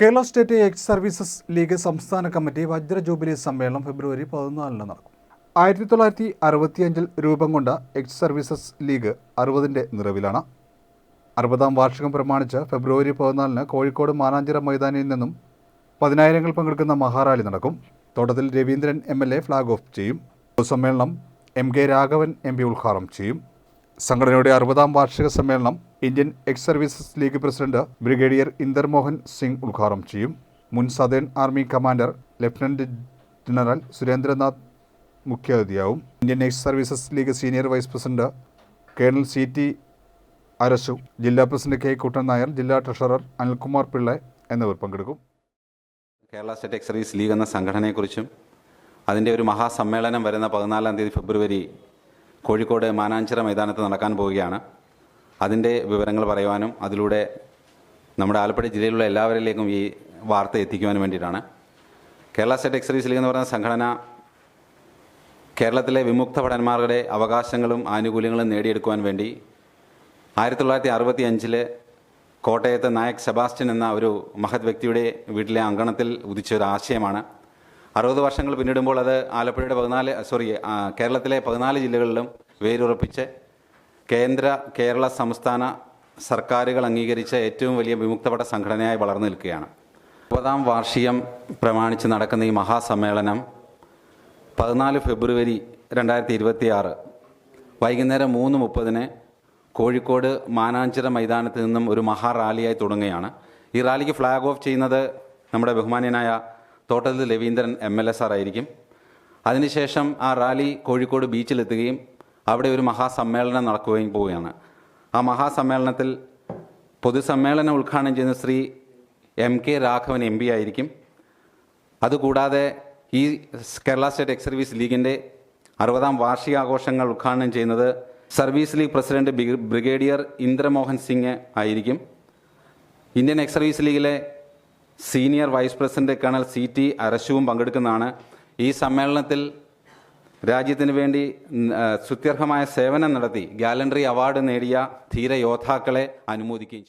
Kerala state ex services league സംസ്ഥാന committee വജ്ര jubilee സമ്മേളനം ഫെബ്രുവരി പതിനാലിന് നടക്കും. ആയിരത്തി തൊള്ളായിരത്തി അറുപത്തിയഞ്ചിൽ രൂപം കൊണ്ട എക്സ് സർവീസസ് ലീഗ് അറുപതിന്റെ നിറവിലാണ്. അറുപതാം വാർഷികം പ്രമാണിച്ച് ഫെബ്രുവരി പതിനാലിന് കോഴിക്കോട് മാനാഞ്ചിറ മൈതാനിയിൽ നിന്നും പതിനായിരങ്ങൾ പങ്കെടുക്കുന്ന മഹാറാലി നടക്കും. Thottathil Raveendran M L A flag off ചെയ്യും. പൊതുസമ്മേളനം M K Raghavan M P ഉദ്ഘാടനം ചെയ്യും. സംഘടനയുടെ അറുപതാം വാർഷിക സമ്മേളനം Indian ex services league president brigadier Indermohan Singh ഉദ്ഘാടനം ചെയ്യും. മുൻ southern army commander lieutenant general Surendranath മുഖ്യാതിഥിയാവും. Indian ex services league senior vice president colonel C T Arasu ജില്ലാ പ്രസിഡന്റ് കെ കുട്ടൻ നായർ ജില്ലാ ട്രഷറർ അനിൽകുമാർ പിള്ള എന്നിവർ പങ്കെടുക്കും. Kerala state ex service league എന്ന സംഘടനയെക്കുറിച്ചും അതിന്റെ ഒരു മഹാസമ്മേളനം വരുന്ന പതിനാലാം തീയതി ഫെബ്രുവരി കോഴിക്കോട് മാനാഞ്ചിറ മൈതാനത്ത് നടക്കാൻ പോവുകയാണ്. അതിന്റെ വിവരങ്ങൾ പറയുവാനും അതിലൂടെ നമ്മുടെ ആലപ്പുഴ ജില്ലയിലുള്ള എല്ലാവരിലേക്കും ഈ വാർത്ത എത്തിക്കുവാനും വേണ്ടിയിട്ടാണ്. കേരള സ്റ്റേറ്റ് എക്സർവീസ് ലീഗ് എന്ന് പറയുന്ന സംഘടന കേരളത്തിലെ വിമുക്ത ഭടന്മാരുടെ അവകാശങ്ങളും ആനുകൂല്യങ്ങളും നേടിയെടുക്കുവാൻ വേണ്ടി ആയിരത്തി തൊള്ളായിരത്തി അറുപത്തി അഞ്ചിൽ കോട്ടയത്ത് നായക് സെബാസ്റ്റ്യൻ എന്ന ഒരു മഹത് വ്യക്തിയുടെ വീട്ടിലെ അങ്കണത്തിൽ ഉദിച്ച ഒരു ആശയമാണ്. അറുപത് വർഷങ്ങൾ പിന്നിടുമ്പോൾ അത് ആലപ്പുഴയുടെ പതിനാല് സോറി കേരളത്തിലെ പതിനാല് ജില്ലകളിലും വേരുറപ്പിച്ച് കേന്ദ്ര കേരള സംസ്ഥാന സർക്കാരുകൾ അംഗീകരിച്ച ഏറ്റവും വലിയ വിമുക്തപട സംഘടനയായി വളർന്നു നിൽക്കുകയാണ്. മുപ്പതാം വാർഷികം പ്രമാണിച്ച് നടക്കുന്ന ഈ മഹാസമ്മേളനം പതിനാല് ഫെബ്രുവരി രണ്ടായിരത്തി ഇരുപത്തി ആറ് വൈകുന്നേരം മൂന്ന് മുപ്പതിന് കോഴിക്കോട് മാനാഞ്ചിറ മൈതാനത്ത് നിന്നും ഒരു മഹാറാലിയായി തുടങ്ങുകയാണ്. ഈ റാലിക്ക് ഫ്ലാഗ് ഓഫ് ചെയ്യുന്നത് നമ്മുടെ ബഹുമാന്യനായ Thottathil Raveendran M L S R ആയിരിക്കും അതിനുശേഷം ആ റാലി കോഴിക്കോട് ബീച്ചിലെത്തുകയും അവിടെ ഒരു മഹാസമ്മേളനം നടക്കുകയും പോവുകയാണ്. ആ മഹാസമ്മേളനത്തിൽ പൊതുസമ്മേളനം ഉദ്ഘാടനം ചെയ്യുന്ന Shri M K Raghavan M P ആയിരിക്കും. അതുകൂടാതെ ഈ കേരള സ്റ്റേറ്റ് എക്സ് സർവീസ് ലീഗിന്റെ അറുപതാം വാർഷികാഘോഷങ്ങൾ ഉദ്ഘാടനം ചെയ്യുന്നത് service league president brigadier Indramohan Singh ആയിരിക്കും. ഇന്ത്യൻ എക്സ് സർവീസ് ലീഗിലെ senior vice president colonel C T അരശുവും പങ്കെടുക്കുന്നതാണ്. ഈ സമ്മേളനത്തിൽ രാജ്യത്തിന് വേണ്ടി സുത്യർഹമായ സേവനം നടത്തി ഗാലണ്ടറി അവാർഡ് നേടിയ ധീര യോദ്ധാക്കളെ അനുമോദിക്കുകയും